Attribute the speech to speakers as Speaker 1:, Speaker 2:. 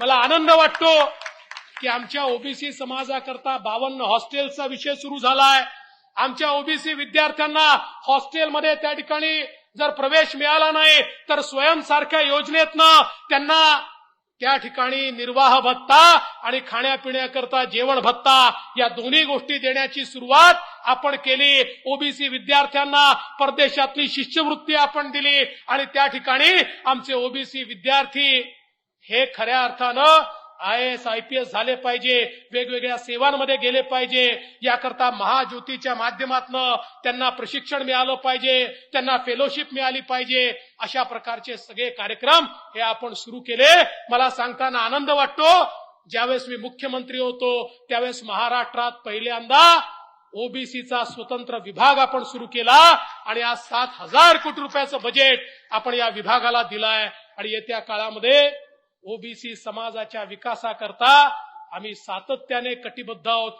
Speaker 1: मला आनंद वाटतो की आमच्या ओबीसी समाजाकरता बावन्न हॉस्टेलचा विषय सुरू झालाय. आमच्या ओबीसी विद्यार्थ्यांना हॉस्टेलमध्ये त्या ठिकाणी जर प्रवेश मिळाला नाही तर स्वयंसारख्या योजनेतनं त्यांना त्या ठिकाणी निर्वाह भत्ता आणि खाण्यापिण्याकरता जेवण भत्ता या दोन्ही गोष्टी देण्याची सुरुवात आपण केली. ओबीसी विद्यार्थ्यांना परदेशातली शिष्यवृत्ती आपण दिली आणि त्या ठिकाणी आमचे ओबीसी विद्यार्थी हे खऱ्या अर्थानं I A S I P S पाहिजे वेगवेगळ्या सेवांमध्ये गेले पाहिजे. याकरता महाज्योतीच्या माध्यमातनं त्यांना प्रशिक्षण मिळालं पाहिजे त्यांना फेलोशिप मिळाली पाहिजे. अशा प्रकारचे सगळे कार्यक्रम हे आपण सुरू केले. मला सांगताना आनंद वाटतो. ज्यावेळेस मी मुख्यमंत्री होतो त्यावेळेस महाराष्ट्रात पहिल्यांदा ओबीसीचा स्वतंत्र विभाग आपण सुरू केला आणि आज सात हजार कोटी रुपयाचं बजेट आपण या विभागाला दिलाय. आणि येत्या काळामध्ये ओबीसी समाजाच्या विकासाकरता आम्ही सातत्याने कटिबद्ध आहोत.